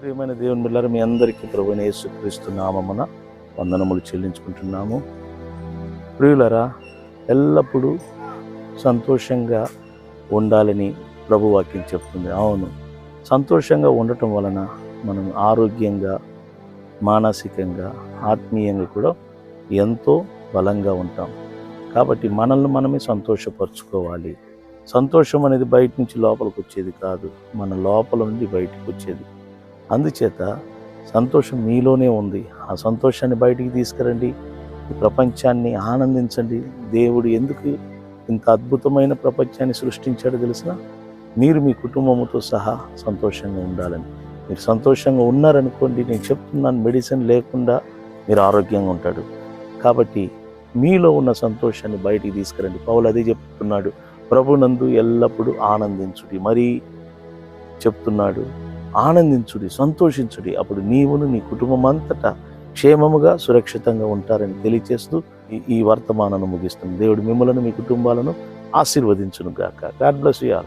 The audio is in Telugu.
ప్రియమైన దేవుని బిడ్డలారా మీ అందరికీ ప్రభువైన యేసుక్రీస్తు నామమున వందనములు చెల్లించుకుంటున్నాము. ప్రియులరా ఎల్లప్పుడూ సంతోషంగా ఉండాలని ప్రభు వాక్యం చెప్తుంది. అవును సంతోషంగా ఉండటం వలన మనం ఆరోగ్యంగా మానసికంగా ఆత్మీయంగా కూడా ఎంతో బలంగా ఉంటాం. కాబట్టి మనల్ని మనమే సంతోషపరచుకోవాలి. సంతోషం అనేది బయట నుంచి లోపలికి వచ్చేది కాదు. మన లోపల నుండి బయటకు వచ్చేది. అందుచేత సంతోషం మీలోనే ఉంది. ఆ సంతోషాన్ని బయటికి తీసుకురండి. ఈ ప్రపంచాన్ని ఆనందించండి. దేవుడు ఎందుకు ఇంత అద్భుతమైన ప్రపంచాన్ని సృష్టించాడో తెలిసిన మీరు మీ కుటుంబంతో సహా సంతోషంగా ఉండాలని. మీరు సంతోషంగా ఉన్నారనుకోండి నేను చెప్తున్నాను మెడిసిన్ లేకుండా మీరు ఆరోగ్యంగా ఉంటాడు. కాబట్టి మీలో ఉన్న సంతోషాన్ని బయటికి తీసుకురండి. పౌలు అదే చెప్తున్నాడు. ప్రభునందు ఎల్లప్పుడూ ఆనందించుడి. మరీ చెప్తున్నాడు ఆనందించుడి సంతోషించుడి. అప్పుడు నీవును నీ కుటుంబం అంతటా క్షేమముగా సురక్షితంగా ఉంటారని తెలియచేస్తూ ఈ- ఈ వర్తమానాన్ని ముగిస్తుంది దేవుడు మిమ్మలను మీ కుటుంబాలను ఆశీర్వదించును గాక గాడ్ బ్లెస్ యూ ఆల్.